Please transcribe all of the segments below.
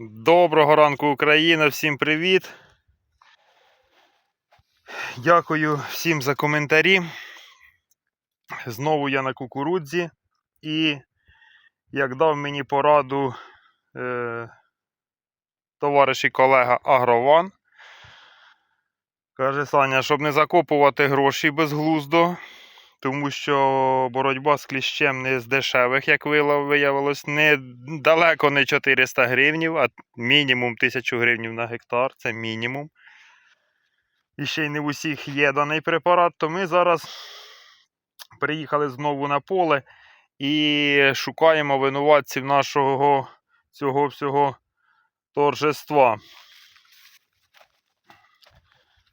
Доброго ранку, Україна! Всім привіт! Дякую всім за коментарі. Знову я на кукурудзі. І як дав мені пораду е, товариш і колега Агрован, каже Саня, щоб не закопувати гроші безглуздо, тому що боротьба з кліщем не з дешевих, як виявилось, не далеко не 400 гривнів, а мінімум 1000 гривнів на гектар. Це мінімум. І ще й не в усіх є даний препарат, то ми зараз приїхали знову на поле і шукаємо винуватців нашого цього всього торжества.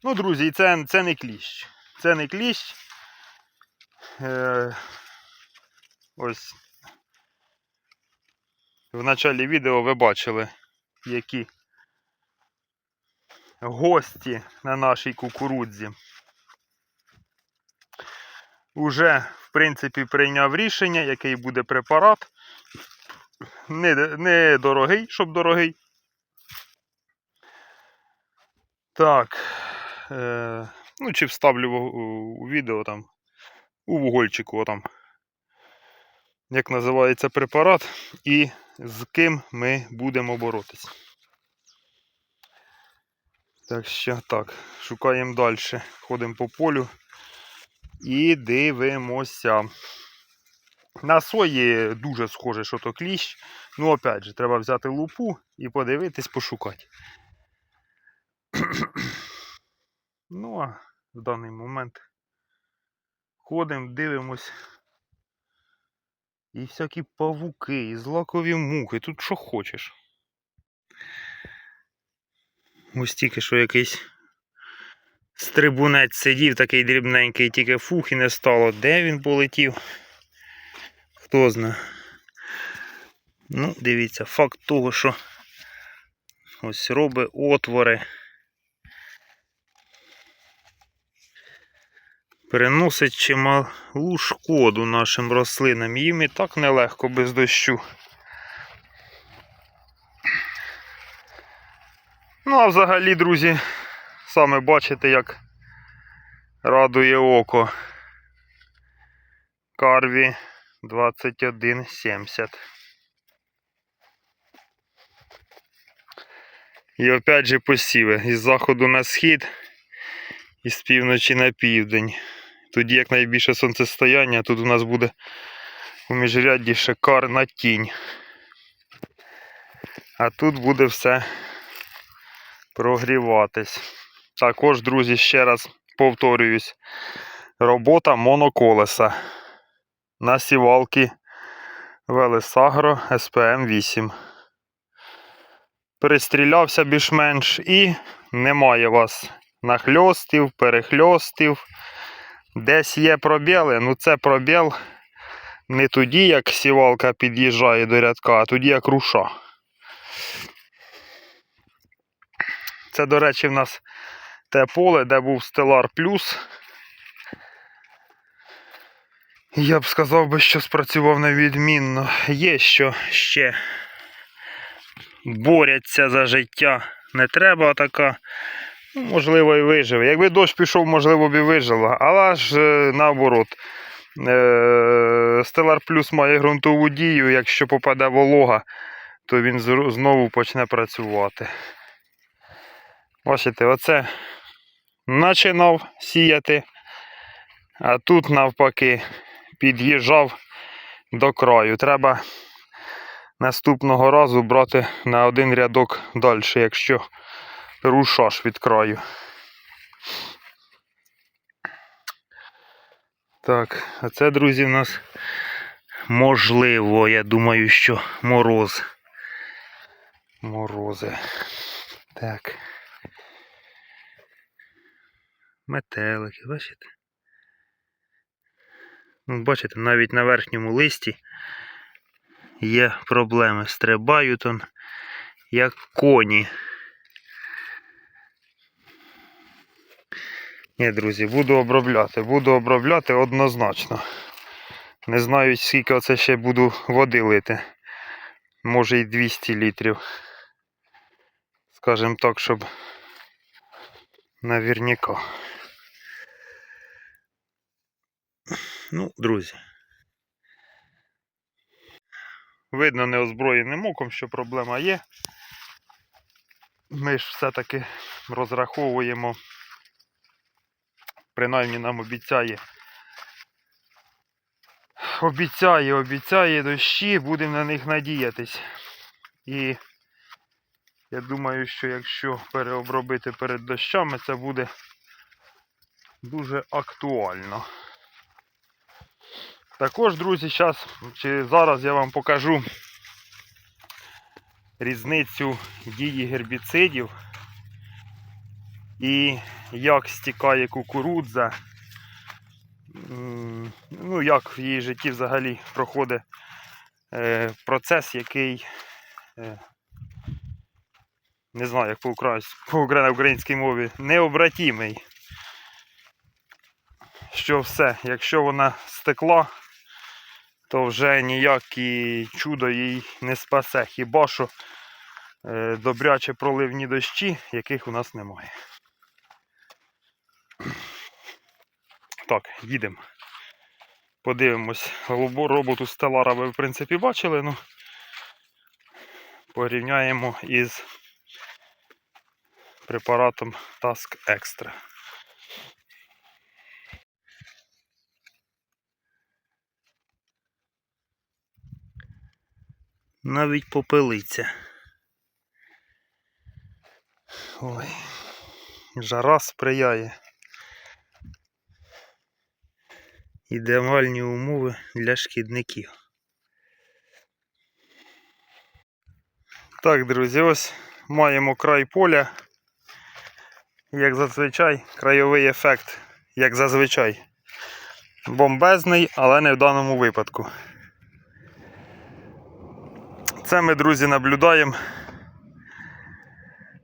Ну, друзі, це, це не кліщ. Це не кліщ. Е, ось в началі відео ви бачили, які гості на нашій кукурудзі. Уже, в принципі, прийняв рішення, який буде препарат. Не, не дорогий, щоб дорогий. Так. Е, ну, чи вставлю в, у відео там у вугольчику там, як називається препарат, і з ким ми будемо боротися. Так що так, шукаємо далі. Ходимо по полю і дивимося. На сої дуже схоже, що то кліщ. Ну, опять же, треба взяти лупу і подивитись, пошукати. ну, а в даний момент ходимо, дивимось. І всякі павуки, і злакові мухи, тут що хочеш. Ось тільки що якийсь стрибунець сидів, такий дрібненький, тільки фух і не стало. Де він полетів? Хто зна. Ну, дивіться, факт того, що ось робить отвори. Переносить чималу шкоду нашим рослинам. Їм і так нелегко без дощу. Ну, а взагалі, друзі, саме бачите, як радує око. Карві 2170. І опять же посіви із заходу на схід і з півночі на південь. Тоді як найбільше сонцестояння, тут у нас буде у міжрядді шикарна тінь. А тут буде все прогріватись. Також, друзі, ще раз повторююсь, робота моноколеса на сівалки Велесагро СПМ 8. Перестрілявся більш-менш і немає вас нахльостів, перехльостів. Десь є пробіли, ну це пробіл не тоді, як сівалка під'їжджає до рядка, а тоді як руша. Це, до речі, в нас те поле, де був Stellar Plus. Я б сказав би, що спрацював невідмінно. Є що ще борються за життя. Не треба така. Ну, можливо, і виживе. Якби дощ пішов, можливо, б і вижила. Але ж е, наоборот. Stellar Plus має ґрунтову дію, якщо попаде волога, то він знову почне працювати. Бачите, оце починав сіяти, а тут навпаки під'їжджав до краю. Треба наступного разу брати на один рядок далі, якщо рушаш від краю. Так, а це, друзі, в нас можливо, я думаю, що мороз. Морози. Так. Метелики, бачите? Ну, бачите, навіть на верхньому листі є проблеми. Стрибають он, як коні. Ні, друзі, буду обробляти. Буду обробляти однозначно. Не знаю, скільки оце ще буду води лити. Може і 200 літрів. Скажем так, щоб наверняка. Ну, друзі. Видно неозброєним оком, що проблема є. Ми ж все-таки розраховуємо, принаймні нам обіцяє. Обіцяє, обіцяє дощі, будемо на них надіятись. І я думаю, що якщо переобробити перед дощами, це буде дуже актуально. Також, друзі, зараз чи зараз я вам покажу різницю дії гербіцидів і як стікає кукурудза. Ну, як в її житті взагалі проходить е, процес, який е, не знаю, як по українській мові, необратимий. Що все, якщо вона стекла, то вже ніякі чудо їй не спасе. Хіба що е, добряче проливні дощі, яких у нас немає. Так, їдемо. Подивимось. Роботу Стелара ви, в принципі, бачили, ну порівняємо із препаратом Task Extra. Навіть попелиться. Ой, жара сприяє. Ідеальні умови для шкідників. Так, друзі, ось маємо край поля. Як зазвичай, крайовий ефект, як зазвичай, бомбезний, але не в даному випадку. Це ми, друзі, наблюдаємо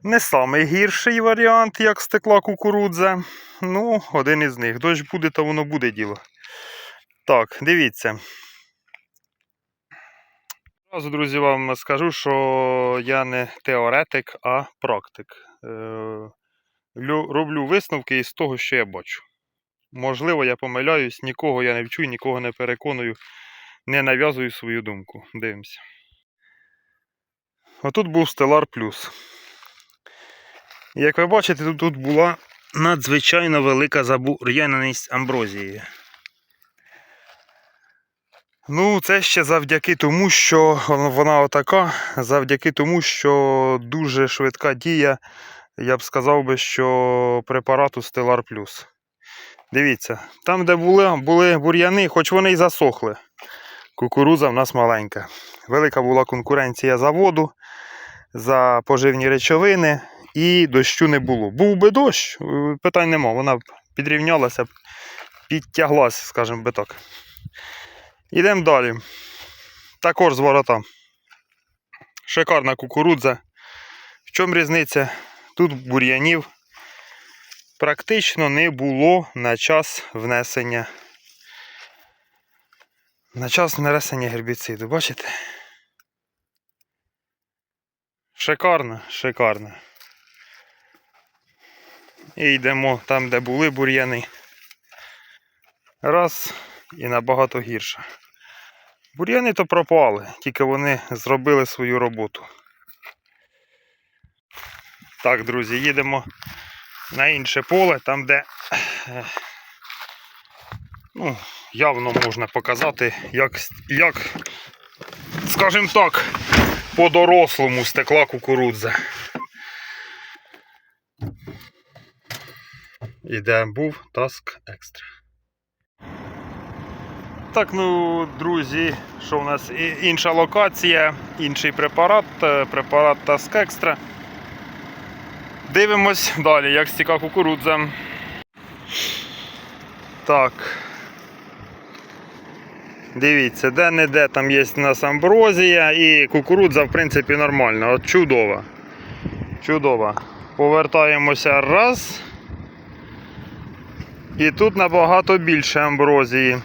не самий гірший варіант, як стекла кукурудза. Ну, один із них. Дощ буде, то воно буде діло. Так, дивіться. Зразу, друзі, вам скажу, що я не теоретик, а практик. Е, лю- роблю висновки із того, що я бачу. Можливо, я помиляюсь, нікого я не вчу, нікого не переконую, не нав'язую свою думку. Дивимося. Отут був Stellar Plus. Як ви бачите, тут, тут була надзвичайно велика забур'яненість амброзії. Ну, це ще завдяки тому, що вона- отака, завдяки тому, що дуже швидка дія, я б сказав би, що препарату Stellar Plus. Дивіться, там, де були, були бур'яни, хоч вони й засохли. Кукуруза в нас маленька. Велика була конкуренція за воду, за поживні речовини і дощу не було. Був би дощ, е, питань нема, вона підрівнялася, підтяглася, скажімо би так. Ідемо далі. Також з ворота. Шикарна кукурудза. В чому різниця? Тут бур'янів практично не було на час внесення. На час внесення гербіциду, бачите? Шикарно, шикарно. І йдемо там, де були бур'яни. Раз і набагато гірше. Бур'яни то пропали, тільки вони зробили свою роботу. Так, друзі, їдемо на інше поле, там, де ну, явно можна показати, як, як скажімо так, по-дорослому стекла кукурудза. І де був Task Extra. Так, ну, друзі, що у нас інша локація, інший препарат, е, препарат Task Extra. Дивимось далі, як стіка кукурудза. Так. Дивіться, де-не-де там є у нас амброзія і кукурудза, в принципі, нормальна. От чудова. Чудова. Повертаємося раз. І тут набагато більше амброзії.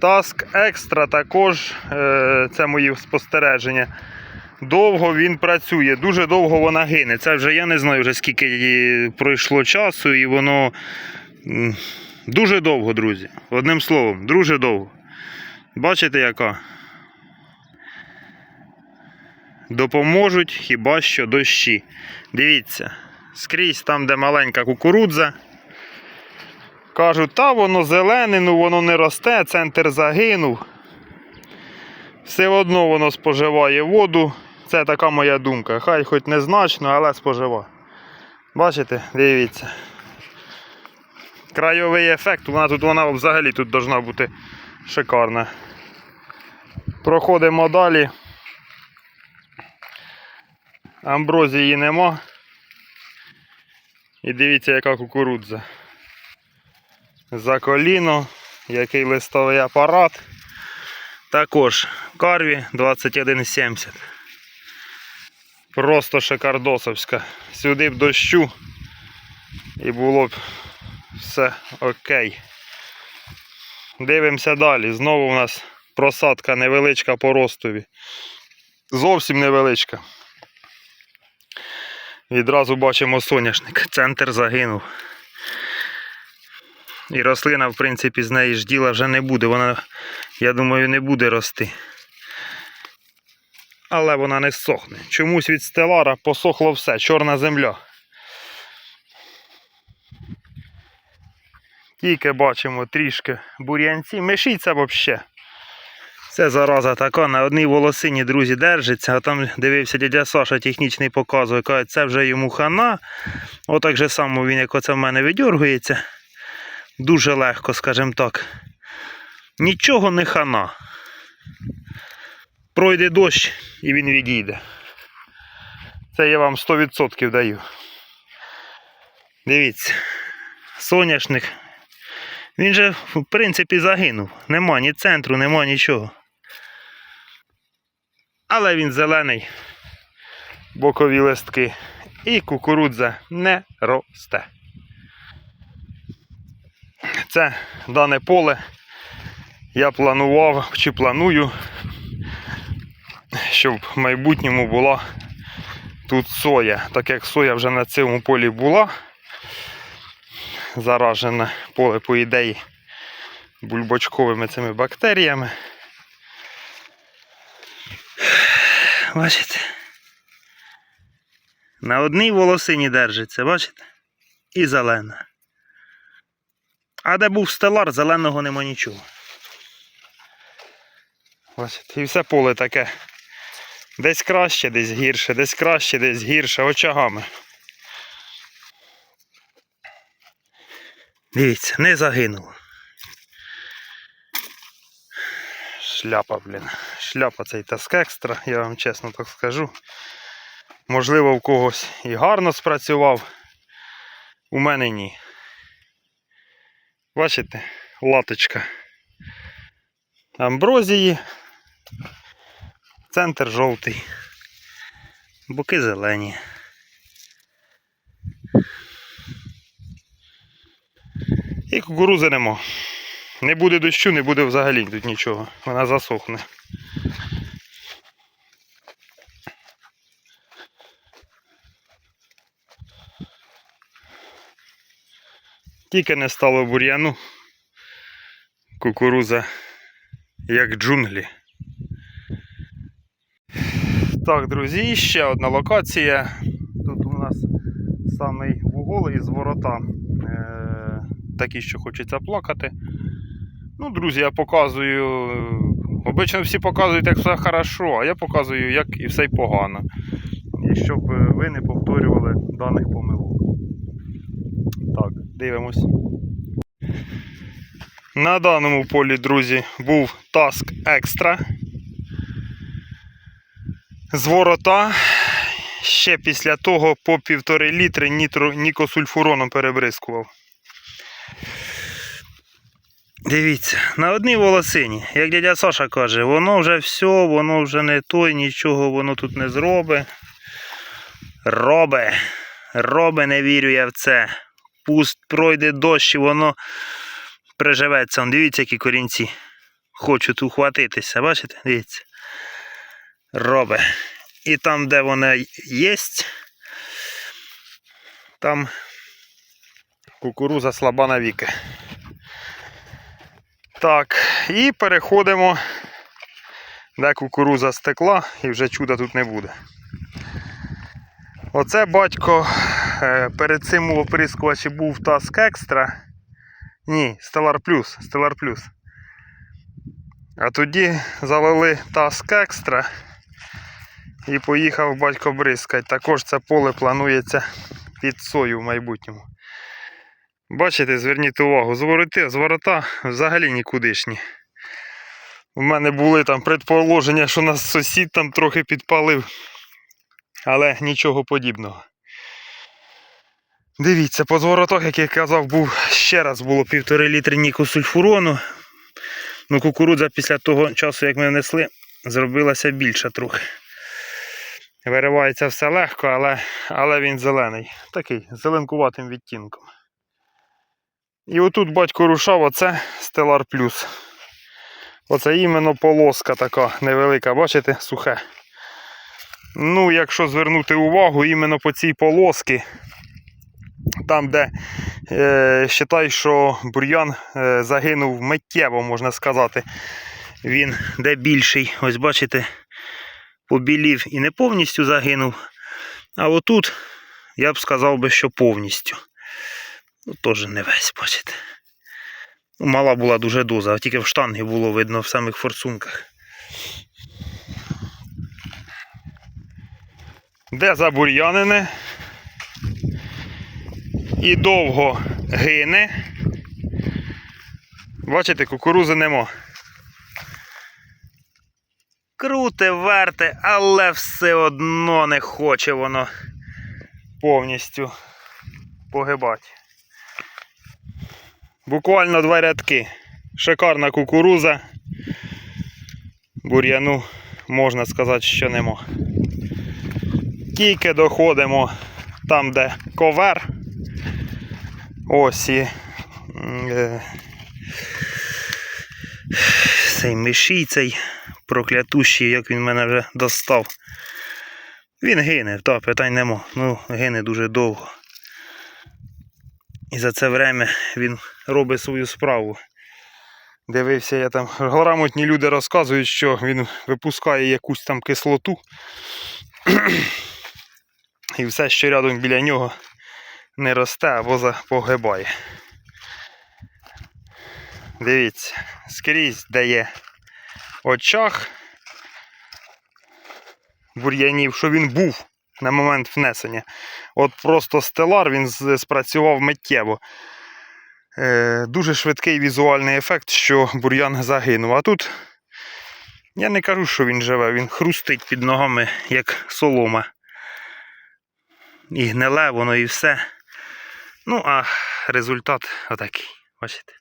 Task Extra також, е, це мої спостереження. довго він працює, дуже довго вона гине. Це вже я не знаю вже скільки пройшло часу, і воно дуже довго, друзі. Одним словом, дуже довго. Бачите, яка? Допоможуть хіба що дощі. Дивіться, скрізь там, де маленька кукурудза. Кажуть, та воно зелене, ну воно не росте, центр загинув. Все одно воно споживає воду. Це така моя думка. Хай хоч незначно, але споживає. Бачите, дивіться. Крайовий ефект, вона тут вона взагалі тут должна бути шикарна. Проходимо далі. Амброзії нема. І дивіться, яка кукурудза. За коліно, який листовий апарат. Також карві 2170. Просто шикардосовська. Сюди б дощу і було б все окей. Дивимося далі. Знову у нас просадка невеличка по ростові. Зовсім невеличка. Відразу бачимо соняшник. Центр загинув. І рослина, в принципі, з неї ж діла вже не буде. Вона, я думаю, не буде рости. Але вона не сохне. Чомусь від стелара посохло все, чорна земля. Тільки бачимо трішки бур'янці. Мишіться взагалі. Це зараза така, на одній волосині, друзі, держиться, а там дивився дядя Саша технічний показує, каже, це вже йому хана. Отак же само він, як оце в мене видьоргується. Дуже легко, скажімо так. Нічого не хана. Пройде дощ і він відійде. Це я вам 100% даю. Дивіться, соняшник. Він же, в принципі, загинув. Нема ні центру, нема нічого. Але він зелений, бокові листки. І кукурудза не росте. Це дане поле я планував чи планую, щоб в майбутньому була тут соя. Так як соя вже на цьому полі була, заражене поле, по ідеї, бульбочковими цими бактеріями. Бачите? На одній волосині держиться, бачите? І зелена. А де був стелар, зеленого нема нічого. Бачите, і все поле таке. Десь краще, десь гірше, десь краще, десь гірше, очагами. Дивіться, не загинуло. Шляпа, блін. Шляпа цей таск екстра, я вам чесно так скажу. Можливо, в когось і гарно спрацював. У мене ні. Бачите, латочка амброзії. Центр жовтий. Боки зелені. І кукурузи нема. Не буде дощу, не буде взагалі тут нічого. Вона засохне. Тільки не стало бур'яну. Кукуруза як джунглі. Так, друзі, ще одна локація. Тут у нас самий вугол із ворота. Е, такі, що хочеться плакати. Ну, друзі, я показую. Обично всі показують, як все хорошо, а я показую, як і все погано. І щоб ви не повторювали даних помилок. Так, дивимось. На даному полі, друзі, був таск екстра. З ворота. Ще після того по півтори літри нітро, нікосульфуроном перебризкував. Дивіться, на одній волосині, як дядя Саша каже, воно вже все, воно вже не той, нічого воно тут не зробить. Робе. Робе, не вірю я в це. Пусть пройде дощ і воно приживеться. Дивіться, які корінці. Хочуть ухватитися, бачите? Дивіться. Робе. І там, де вона є, там кукуруза слаба навіки. Так, і переходимо, де кукуруза стекла і вже чуда тут не буде. Оце батько перед цим у оприскувачі був Task Extra. Ні, Stellar Plus. Stellar Plus. А тоді залили Task Extra і поїхав батько бризкать. Також це поле планується під сою в майбутньому. Бачите, зверніть увагу, звороти, зворота взагалі нікудишні. У мене були там предположення, що нас сусід там трохи підпалив, але нічого подібного. Дивіться, по зворотах, як я казав, був ще раз було півтори літри нікосульфурону. Ну, кукурудза після того часу, як ми внесли, зробилася більша трохи. Виривається все легко, але, але він зелений. Такий, зеленкуватим відтінком. І отут батько рушав, оце Stellar Plus. Оце іменно полоска така невелика, бачите, сухе. Ну, якщо звернути увагу, іменно по цій полоски, там, де е, считай, що бур'ян е, загинув миттєво, можна сказати. Він де більший, ось бачите, побілів і не повністю загинув. А отут я б сказав би, що повністю. Ну, теж не весь, бачите. Ну, Мала була дуже доза, тільки в штанги було видно в самих форсунках. Де забур'янене і довго гине. Бачите, кукурузи нема. Круте, верте, але все одно не хоче воно повністю погибати. Буквально два рядки. Шикарна кукуруза. Бур'яну можна сказати, що нема. Тільки доходимо там, де ковер. Ось е, цей мишій, цей проклятущий, як він мене вже достав. Він гине, та питань нема. Ну, гине дуже довго. І за це время він робить свою справу. Дивився, я там грамотні люди розказують, що він випускає якусь там кислоту. І все, що рядом біля нього не росте або погибає. Дивіться, скрізь де є очах бур'янів, що він був на момент внесення. От просто стелар він спрацював миттєво. Е, дуже швидкий візуальний ефект, що бур'ян загинув. А тут я не кажу, що він живе, він хрустить під ногами, як солома. І гниле воно і все. Ну, а результат отакий. Бачите?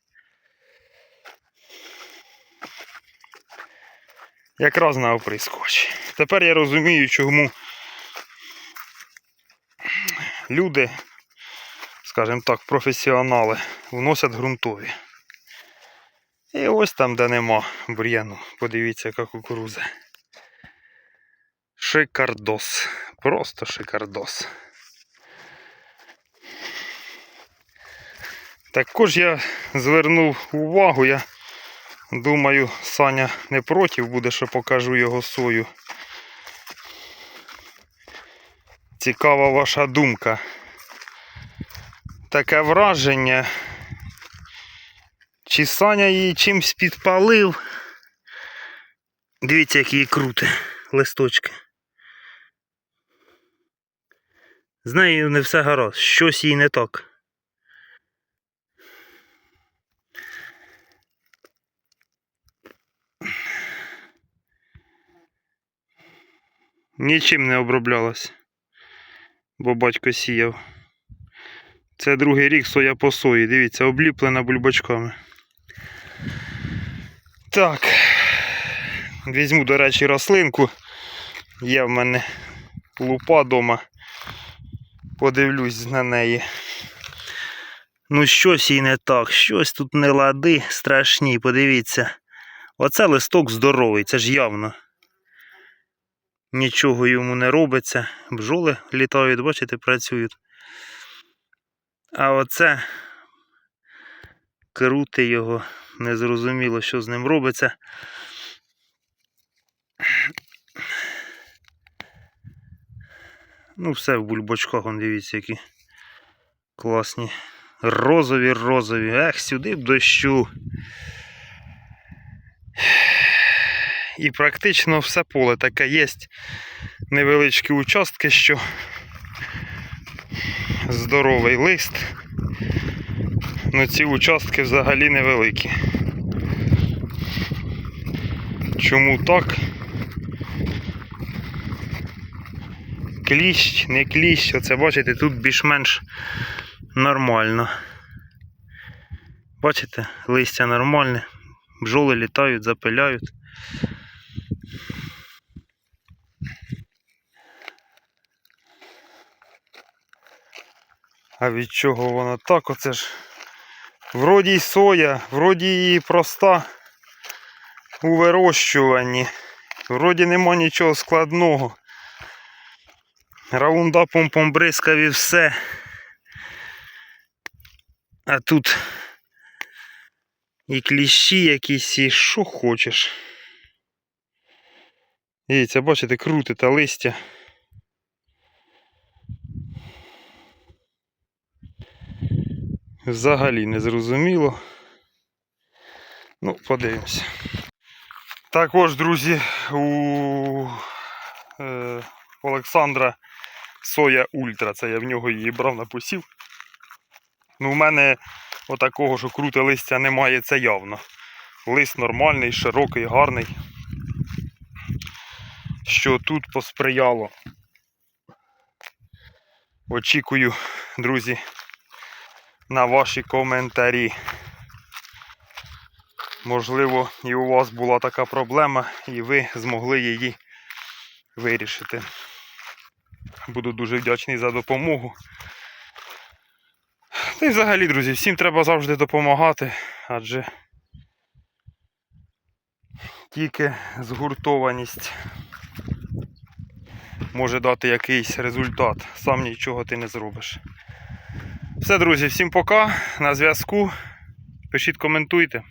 Якраз на оприскувач. Тепер я розумію, чому люди, скажімо так, професіонали, вносять ґрунтові. І ось там, де нема бур'яну. Подивіться, яка кукуруза. Шикардос. Просто шикардос. Також я звернув увагу, я думаю, Саня не проти буде, що покажу його сою. Цікава ваша думка. Таке враження. Чи Саня її чимсь підпалив? Дивіться, як її круте листочки. З нею не все гаразд, щось їй не так. Нічим не оброблялась, бо батько сіяв. Це другий рік соя по сої. Дивіться, обліплена бульбачками. Так. Візьму, до речі, рослинку. Є в мене лупа вдома. Подивлюсь на неї. Ну, щось і не так, щось тут не лади страшні, подивіться. Оце листок здоровий, це ж явно. Нічого йому не робиться. Бджоли літають, бачите, працюють. А оце крути його, незрозуміло, що з ним робиться. Ну, все в бульбочках, он дивіться, які класні. Розові, розові. Ех, сюди б дощу. І практично все поле таке є. Невеличкі участки, що здоровий лист. Ну ці участки взагалі невеликі. Чому так? Кліщ, не кліщ, оце бачите, тут більш-менш нормально. Бачите, листя нормальне, бджоли літають, запиляють. А від чого вона так? Оце ж вроді й соя, вроді і проста у вирощуванні. Вроді нема нічого складного. Раундапом помбризкав і все. А тут і кліщі якісь, і що хочеш. Дивіться, бачите, крутите листя. Взагалі не зрозуміло. Ну, подивимося. Також, друзі, у е, Олександра Соя Ультра. Це я в нього її брав на посів. Ну, в мене отакого, що круте листя немає, це явно. Лист нормальний, широкий, гарний. Що тут посприяло. Очікую, друзі, на ваші коментарі. Можливо, і у вас була така проблема, і ви змогли її вирішити. Буду дуже вдячний за допомогу. Та й взагалі, друзі, всім треба завжди допомагати, адже тільки згуртованість може дати якийсь результат. Сам нічого ти не зробиш. Все, друзі, всім пока. На зв'язку. Пишіть, коментуйте.